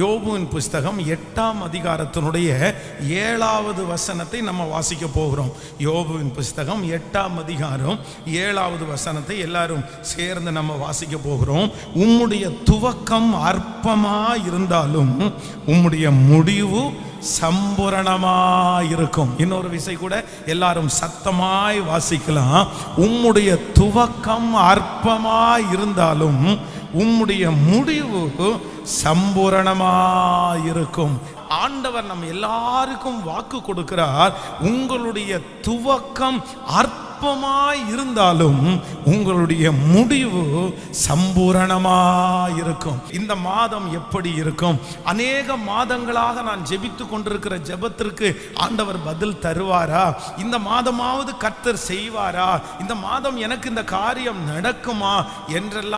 யோபுவின் புஸ்தகம் எட்டாம் அதிகாரத்தினுடைய ஏழாவது வசனத்தை நம்ம வாசிக்க போகிறோம். யோபுவின் புஸ்தகம் எட்டாம் அதிகாரம் ஏழாவது வசனத்தை எல்லாரும் சேர்ந்து நம்ம வாசிக்க போகிறோம். உம்முடைய துவக்கம் அற்பமாக இருந்தாலும் உம்முடைய முடிவு சம்பூரணமாக இருக்கும். இன்னொரு விசை கூட எல்லாரும் சத்தமாய் வாசிக்கலாம். உம்முடைய துவக்கம் அற்பமாக இருந்தாலும் உம்முடைய முடிவு சம்பூரணமாயிருக்கும். ஆண்டவர் நம்ம எல்லாருக்கும் வாக்கு கொடுக்கிறார். உங்களுடைய துவக்கம் அற்பமாய் இருந்தாலும் உங்களுடைய முடிவு சம்பூரணமாயிருக்கும். இந்த மாதம் எப்படி இருக்கும்? அநேக மாதங்களாக நான் ஜெபித்து கொண்டிருக்கிற ஜெபத்திற்கு ஆண்டவர் பதில் தருவாரா? இந்த மாதமாவது கர்த்தர் செய்வாரா? இந்த மாதம் எனக்கு இந்த காரியம் நடக்குமா? என்றெல்லாம்